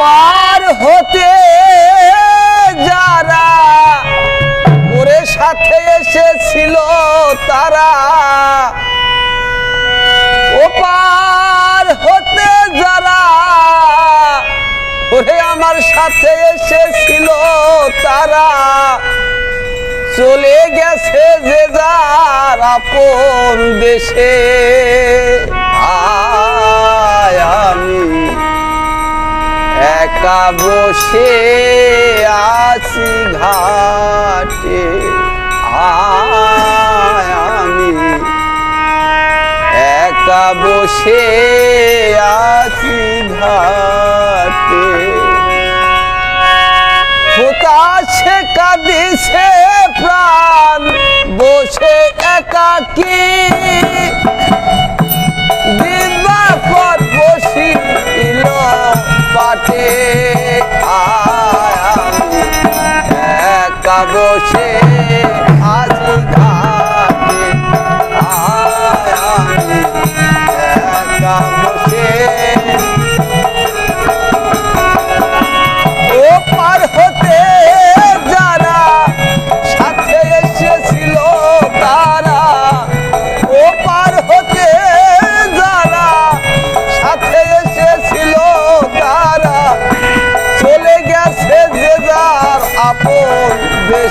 পার হতে যারা ওরে সাথে এসেছিল তারা, ও পার হতে যারা ওরে আমার সাথে এসেছিল তারা, চলে গেছে যে যার আপন দেশে। আয় একা বসে আছি ঘাটে। আমি। একা বসে আছি ঘাটে। ফুটাছে কাঁদিছে প্রাণ বসে একাকি। পাটে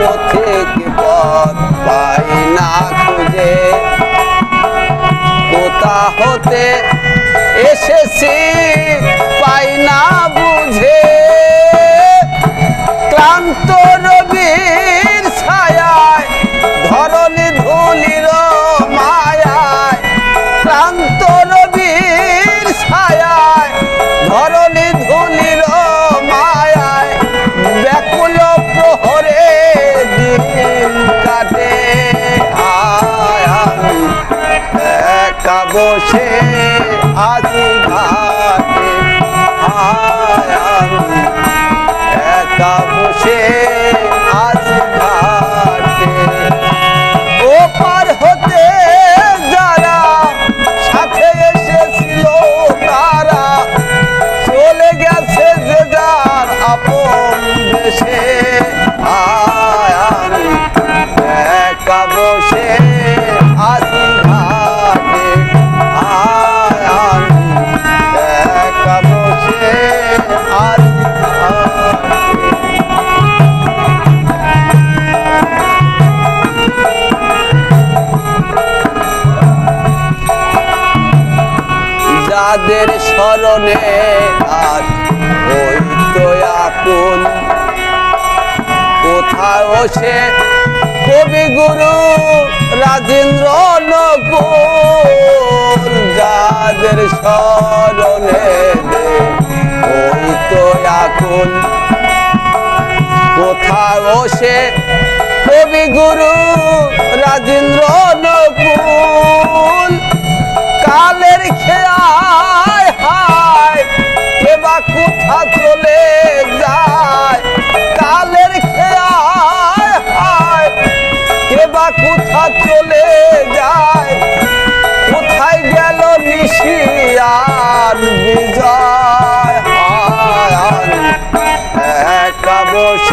পথ পাই না খুঁজে? কোথা হতে এসেছি পাই না বুঝে? বসে স্মরণে আর ওই তো আপন। কোথাও সে কবি গুরু রাজেন্দ্র নকুল যাদের স্মরণে ওই তো এখন কোথাও সে কোথা চলে যায়? কালের খেয়ায় কেবা কোথা চলে যায়? কোথায় গেল নিশিয়ার বিজয়? একা বসে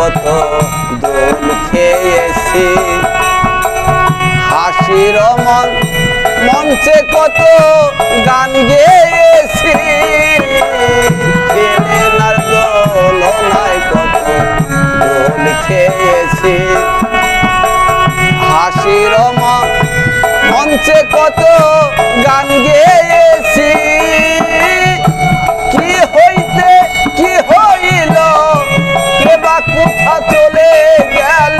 কত দোল খেয়েছি। হাসির মন মঞ্চে কত গান গেয়েছি। কত দোল খেয়েছি। হাসির মন মঞ্চে কত ভালো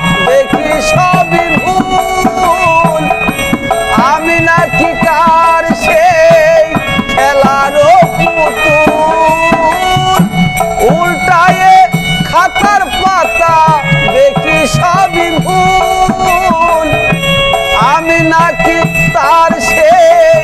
এখনকার সেই খেলার পুতুল। উল্টায়ে খাতার পাতা দেখি সবই ভুল। আমি নাকি তার সেই